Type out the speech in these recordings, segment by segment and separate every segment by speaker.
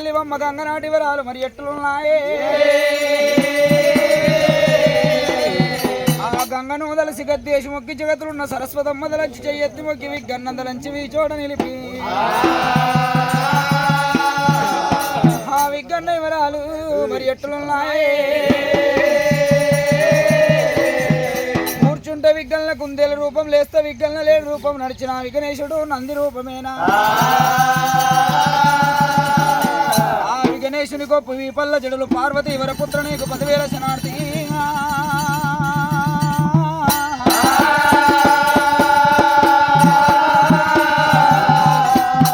Speaker 1: తల్లి బొమ్మ గంగనాటి వివరాలు మరి ఎట్లున్నాయే? ఆ గంగను వదలసి గద్దేసి మొక్కి జగతులున్న సరస్వతమ్మ దలంచి చెయ్యెత్తి మొక్కి విగ్గన్న దలంచి చోట నిలిపి. ఆ విగ్గన్న వివరాలు మరి ఎట్లున్నాయే? కూర్చుంటే విగ్గల్న కుందేల రూపం లేస్తే విగ్గల్న లేని రూపం నడిచిన విఘ్నేశుడు నంది రూపమేనా? ఆ విఘ్నేశుని గొప్ప విపల్ల జడులు పార్వతి వరపుత్ర నీకు పదివేల శనార్థి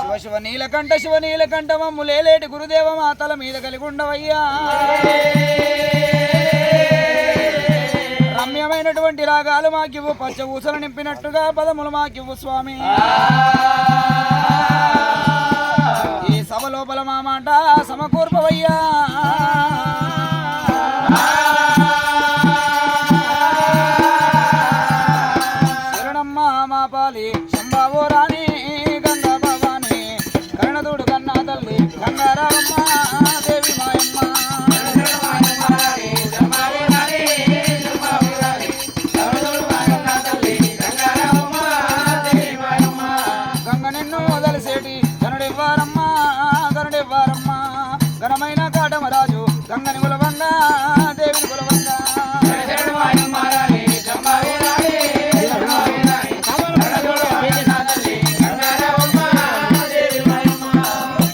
Speaker 1: శివ శివ నీలకంఠ శివ నీలకంఠ మమ్ము లేలేటి గురుదేవ మాతల మీద కలిగి ఉండవయ్యా. రమ్యమైనటువంటి రాగాలు మాకివ్వు పచ్చ ఊసలు నింపినట్టుగా పదములు మాకివ్వు స్వామి. లోపల మామాట సమకూర్పవయ్యా. ఘనమైన కాటమరాజు గంగని కులవంగా దేవిని కులవంగా.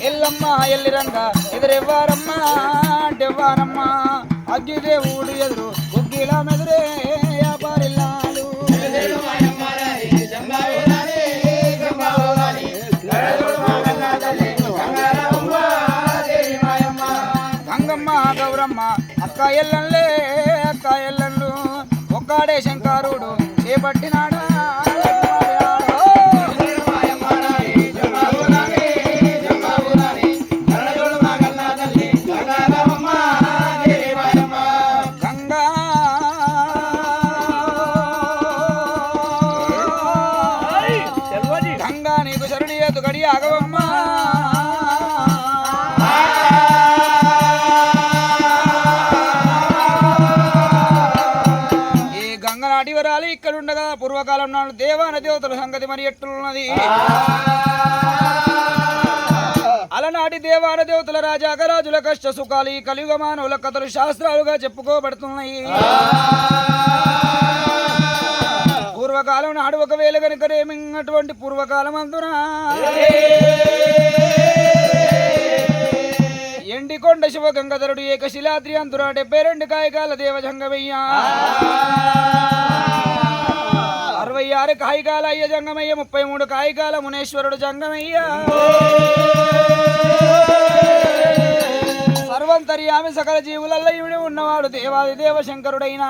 Speaker 1: ఎల్లమ్మ ఎల్లిరంగ ఎదురెవ్వారమ్మా డెవ్వారమ్మా. అగ్గిదేవుడు ఎదురు అక్క ఎల్లన్లే అక్క ఎల్లన్లు ఒక్కాడే శంకరుడు చేపట్టినాడా. గంగా. గంగా నీకు శరుడి ఎత్తు గడి ఆగవమ్మా. కాలం నాడు దేవాన దేవతల సంగతి మరి ఎట్లున్నది? అలనాటి దేవాన దేవతల రాజాగరాజుల కష్ట సుఖాలు ఈ కలియుగ మానవుల కథలు శాస్త్రాలుగా చెప్పుకోబడుతున్నాయి. పూర్వకాలం నాడు ఒకవేళ కనుక రేమింగటువంటి పూర్వకాలం అందున? ఎండికొండ శివ గంగాధరుడు ఏకశిలాద్రి అందురా డెబ్బై రెండు కాయకాల దేవజంగమయ్య. అరవై ఆరు కాయకాల అయ్య జంగమయ్య ముప్పై మూడు కాయకాల మునేశ్వరుడు జంగమయ్య. సర్వంతర్యామి సకల జీవులలో ఇవిడి ఉన్నవాడు దేవాది దేవశంకరుడైనా.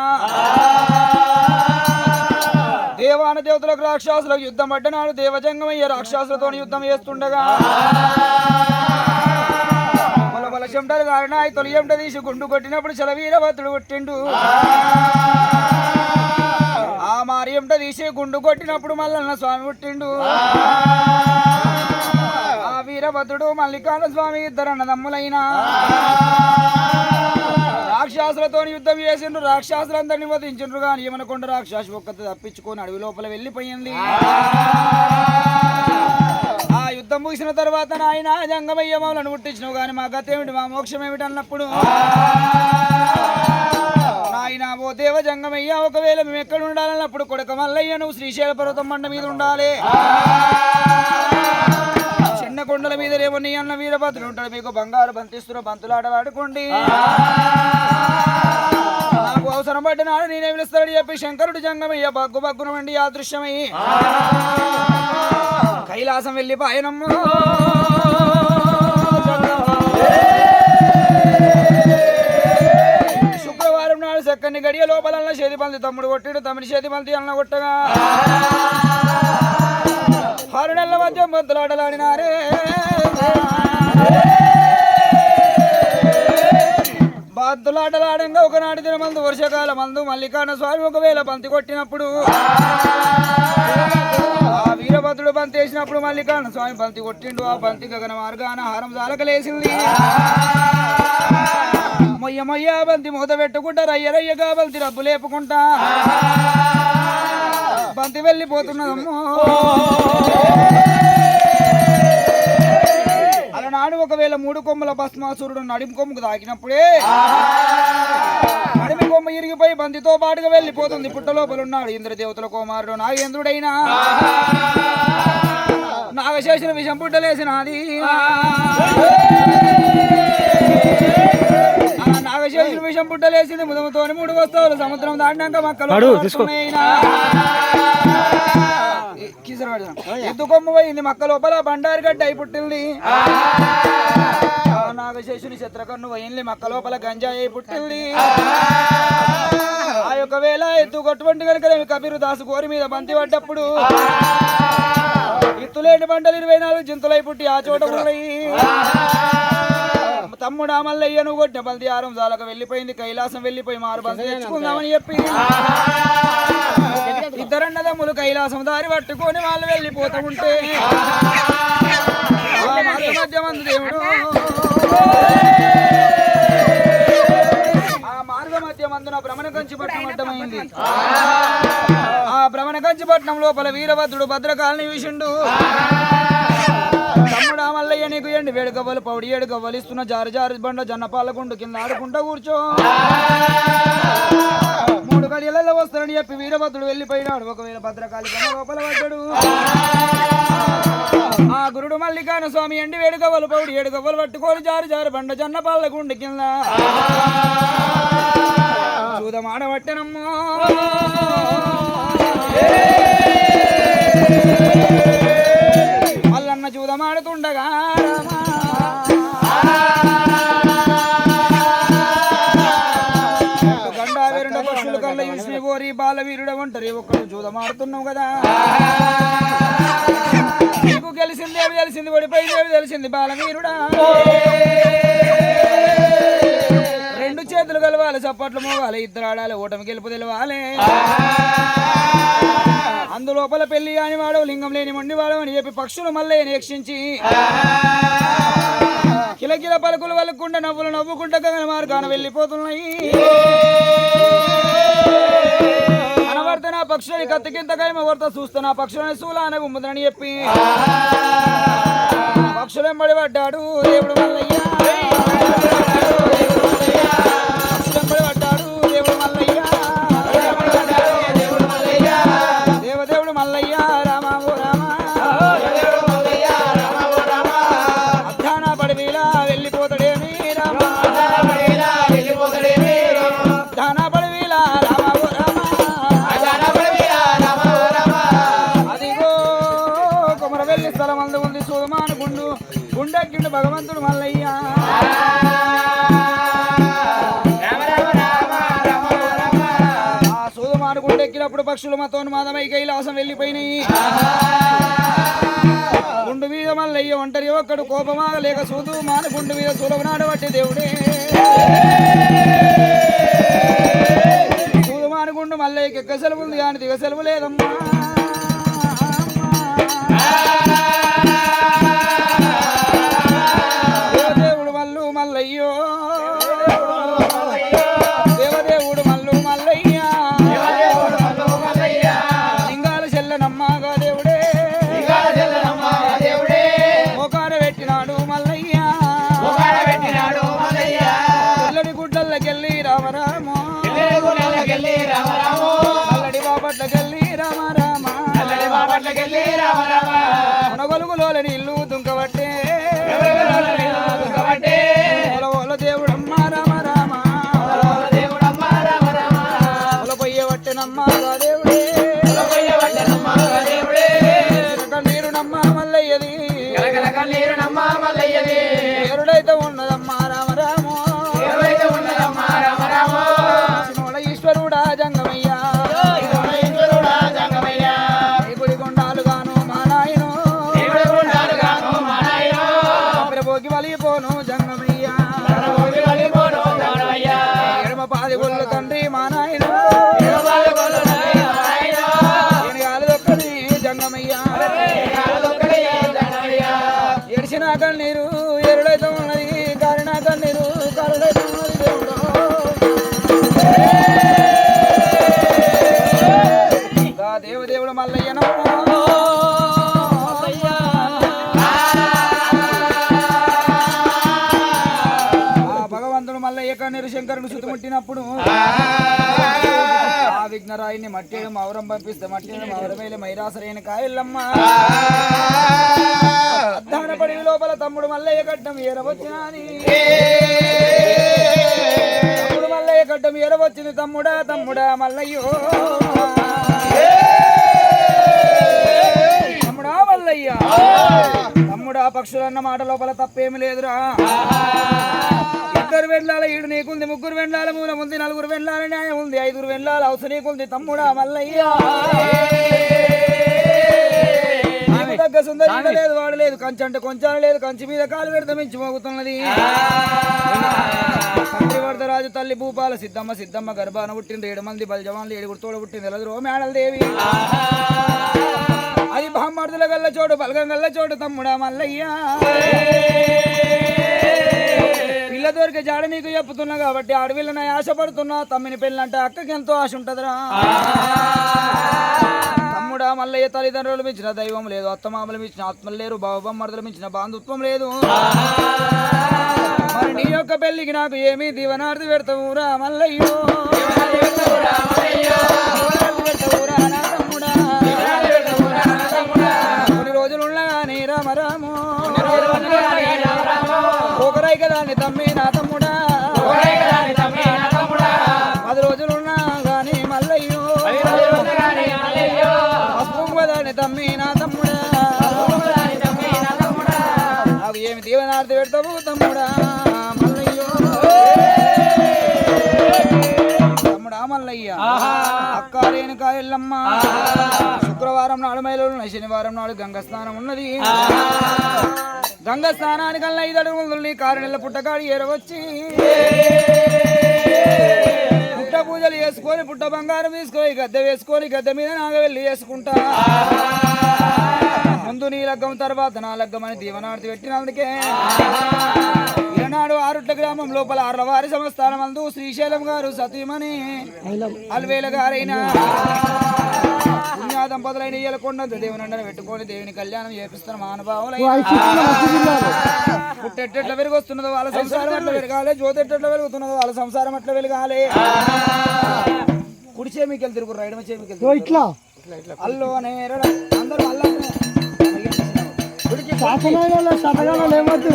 Speaker 1: దేవాన దేవతలకు రాక్షసులకు యుద్ధం పడ్డనాడు దేవజంగమయ్య రాక్షసులతో యుద్ధం చేస్తుండగా. బల బల చెమటలు కారణాయి తొలి చెమట తీసి గుండు కొట్టినప్పుడు చలవీరవతుడు కొట్టిండు చెమట తీసి గుండు కొట్టినప్పుడు మల్లన్న స్వామి పుట్టిండు. ఆ. వీరభద్రుడు మల్లికార్జున స్వామి ఇద్దరు అన్నదమ్ములైనా. రాక్షసులతో యుద్ధం చేసిండ్రు రాక్షసులందరినీ వధించిండ్రు కానీ ఏమనకుండా రాక్షసు ఒక్కత తప్పించుకొని అడవి లోపల వెళ్ళిపోయింది. ఆ. యుద్ధం ముగిసిన తర్వాత నాయన జంగమయ్య మమ్మల్ని పుట్టించినావు కానీ మా గత ఏమిటి మా మోక్షం ఏమిటి అన్నప్పుడు ఆయన ఓ దేవ జంగమయ్య ఒకవేళ మేము ఎక్కడ ఉండాలన్నప్పుడు కొడుక మల్లయ్య నువ్వు శ్రీశైల పర్వతం మండ మీద ఉండాలి. చిన్న కొండల మీద రేపు నీ అన్న వీరభద్రుడు ఉంటాడు. మీకు బంగారు బంతిస్తున్న బంతులాడలాడుకోండి నాకు అవసరం పడిన నాడు నేనే పిలుస్తాడని చెప్పి శంకరుడు జంగమయ్య బగ్గు బగ్గునమండి ఆ దృశ్యమై కైలాసం వెళ్ళి పాయనమ్మ. చక్కని గడియ లోపల చేతి పంది తమ్ముడు కొట్టిడు తమ్ముడి చేతి పంది అన్న కొట్టగా. ఆరు నెలల మధ్య బంతులాటలాడినారే బద్దులాటలాడంగా ఒకనాటి దిన మందు వర్షకాల మందు మల్లికార్జున స్వామి ఒకవేళ బంతి కొట్టినప్పుడు. ఆ వీరభద్రుడు బంతి వేసినప్పుడు మల్లికార్జున స్వామి బంతి కొట్టిండు ఆ బంతి గగన మార్గాన హారం జాలకలేసింది. అమ్మయ్యమయ్యా బంతి మూత పెట్టుకుంటా రయ్య రయ్యగా బంతి రబ్బు లేపుకుంటా. బంతి వెళ్ళిపోతున్నదమ్మో అలనాడు ఒకవేళ మూడు కొమ్మల భస్మాసురుడు నడిమి కొమ్ముకు తాకినప్పుడే నడిమి కొమ్మ ఇరిగిపోయి బంతితో పాటుగా వెళ్ళిపోతుంది. పుట్టలోపలున్నాడు ఇంద్రదేవతల కుమారుడు నాగేంద్రుడైనా. నాగశేషుల విషం పుట్టలేసినది. ఆ నాగశేషుల విషం పుట్టలేసింది ముదముతోని మూడు వస్తువులు. సముద్రం దాటినాక మక్కలు ఎద్దు కొమ్ము పోయింది మక్క లోపల బండారు గడ్డ అయి పుట్టింది. ఆ నాగశేషుని చిత్రకన్ను పోయింది మక్క లోపల గంజాయి అయి పుట్టింది. ఆ యొక్క వేళ ఎత్తు కొట్టుబంటి కనుక కబీరు దాసు కోరి మీద బంతి పడ్డప్పుడు ఇత్తులేని బండలు ఇరవై నాలుగు జింతులై పుట్టి ఆ చోట ఉన్నాయి. తమ్ముడు మల్లయ్య నువ్వు కొట్టిన బంతి ఆరం జాలకు వెళ్ళిపోయింది కైలాసం వెళ్ళిపోయి మారు బంతి తెచ్చుకుందామని చెప్పి. ఇద్దరన్నదమ్ములు కైలాసం దారి పట్టుకొని వాళ్ళు వెళ్ళిపోతూ ఉంటే. ఆ! మార్గ మధ్య మందు దేవుడు. ఆ మార్గ భ్రమణ కంచి పట్టణం అడ్డమైంది ఆ! భ్రమణ కంచి పట్టణం లోపల వీరభద్రుడు భద్రకాలని చూసిండు తమ్ముడా మల్లయ్య నీకు ఎండి వేడుకవ్వలు పౌడి ఏడు గవ్వలు ఇస్తున్న జారు జారు బండ జన్న పాలకుండు కింద ఆడుకుంటా కూర్చో. మూడు గడియలలో వస్తానని చెప్పి వీరభద్రుడు వెళ్ళిపోయినాడు. ఒకవేళ భద్రకాళి లోపల పడ్డాడు. ఆ గురుడు మల్లికాన స్వామి ఎండి వేడుకవ్వలు పౌడి ఏడు గవ్వలు పట్టుకొని జారు జారు బండ జన్న పాలకుండు కింద. చూదమాడబట్టెనమ్మో మల్లన్న చూదమాడుతుండగా రామా. కళ్ళ బాలవీరుడ ఒంటరి ఒక్కడు చూదమాడుతున్నావు కదా. నీకు గెలిచింది అవి తెలిసింది ఓడిపోయింది అవి తెలిసింది బాలవీరుడా. రెండు చేతులు కలవాలి చప్పట్లు మోగాలి ఇద్దరు ఆడాలి ఓటమి గెలుపు తెలవాలి. అందులోపల పెళ్ళి కాని వాడు లింగం లేని మొండి వాడు అని చెప్పి పక్షులు మళ్ళీ నిరీక్షించి కిలకిల పలుకులు వలుకుంట నవ్వులు నవ్వుకుంట గగన మార్గాన వెళ్ళిపోతున్నాయి. అనవర్తన పక్షులని కత్తికింత కైమ వర్త చూస్తున్న పక్షులని అనే ఉమ్మదని చెప్పి పక్షులెంబడి పడ్డాడు దేవుడు మల్లయ్య. భగవంతుడు మల్లయ్య. ఆ ఎక్కినప్పుడు గుండెక్కినప్పుడు పక్షులు మతోన్మాదమై కైలాసం వెళ్ళిపోయినాయి. గుండు మీద మల్లయ్య ఒంటరి ఒక్కడు కోపమాగ లేక సూదు మాన గుండు మీద సులభనాడు బట్టి దేవుడే. సూదు మానుగుండు మల్లయ్యకి ఎక్క సెలవు ఉంది కానీ దిగ సెలవు లేదమ్మా. తండ్రి మానవ శంకరుని చుట్టుముట్టినప్పుడు ఆ. విఘ్నరాయిని మట్టేడు మౌరం పంపిస్తే మట్టేడు మౌరమేలి మైరాసరైన కాయల్లమ్మ అద్దాన పడి లోపల తమ్ముడు మల్లయ్య గడ్డం ఏరవచ్చినాని తమ్ముడు మల్లయ్య గడ్డం ఏరవచ్చింది తమ్ముడా తమ్ముడా మల్లయ్యో. తమ్ముడా మల్లయ్య. తమ్ముడా పక్షులన్న మాట లోపల తప్పేమి లేదురా. ఇద్దరు వెళ్ళాల ఈడు నీకుంది ముగ్గురు వెళ్ళాల మూలం ఉంది నలుగురు వెళ్ళాల న్యాయం ఉంది. ఐదుగురు వెళ్ళాల అవసరం నీకుంది తమ్ముడా మల్లయ్య. తగ్గ సుందరి లేదు వాడు లేదు. కంచి అంటే కొంచెం లేదు కంచి మీద కాలు పెడితే మించి మోగుతున్నది. వరదరాజు తల్లి భూపాల సిద్ధమ్మ సిద్ధమ్మ గర్భాన పుట్టింది. ఏడు మంది బలజవాన్లు ఏడుగురు తోడ పుట్టింది. ఎలదురో మేడల దేవి. అది బామ్మర్దుల గల్ల చోటు బలగం గల్ల చోటు తమ్ముడా మల్లయ్య. పిల్ల దొరికే జాడ నీకు చెప్పుతున్నా కాబట్టి అడవిలో ఆశపడుతున్నా. తమ్మిని పెళ్ళంటే అక్కకి ఎంతో ఆశ ఉంటదిరా. తమ్ముడా మల్లయ్య తల్లిదండ్రులు మించిన దైవం లేదు. అత్తమామలు మించిన ఆత్మలు లేరు. బావబమ్మర్దులు మించిన బాంధుత్వం లేదు. మరి నీ యొక్క పెళ్ళికి నాకు ఏమీ దీవనార్థి పెడతావురా మల్లయ్యో? దీవనార్థి పెడతావురా నా తమ్ముడా కొన్ని రోజులు ఉండగానే రామ రాము కదా నీ తమ్మి నా తమ్ముడా. పది రోజులు ఉన్నా గాని మల్లయ్యో. పసుపు కదా నీ తమ్మి నా తమ్ముడా. నాకు ఏమి దీవనార్థి పెడతావు తమ్ముడా? అక్క రేణుకా ఎల్లమ్మ. శుక్రవారం నాడు మైలు శనివారం నాడు గంగ స్నానం ఉన్నది. గంగ స్నానానికల్లా ఐదు అడుగులు నీ కారు నెల పుట్టకాడి ఏరవచ్చి. పుట్ట పూజలు చేసుకొని పుట్ట బంగారం తీసుకొని గద్దె వేసుకొని గద్దె మీద నాగ వెళ్ళి చేసుకుంటా ముందు నీ లగ్గం తర్వాత నా లగ్గం అని దీవనార్థి పెట్టినందుకే ఈనాడు ఆరుట్ల గ్రామం లోపల అర్లవారి సంస్థానం అందు శ్రీశైలం గారు సతీమణి అల్వేల గారైన దంపతులైన ఇయ్యలకొండంత దేవుని పెట్టుకొని దేవుని కళ్యాణం చేపిస్తున్న మహానుభావులైన పుట్టెట్టెట్ల వెలుగొస్తున్నదో వాళ్ళ సంసారం అట్లా వెలగాలి జ్యోతెట్టెట్ల వెలుగుతున్నదో వాళ్ళ సంసారం అట్లా వెలగాలి కుడి చేమికెళ్ళి తిరుగు రైడమ చేమికెళ్ళి
Speaker 2: ఇట్లా.
Speaker 1: అల్లో అందరూ అల్లానే.
Speaker 2: శాసనాలు ఏమొద్దు?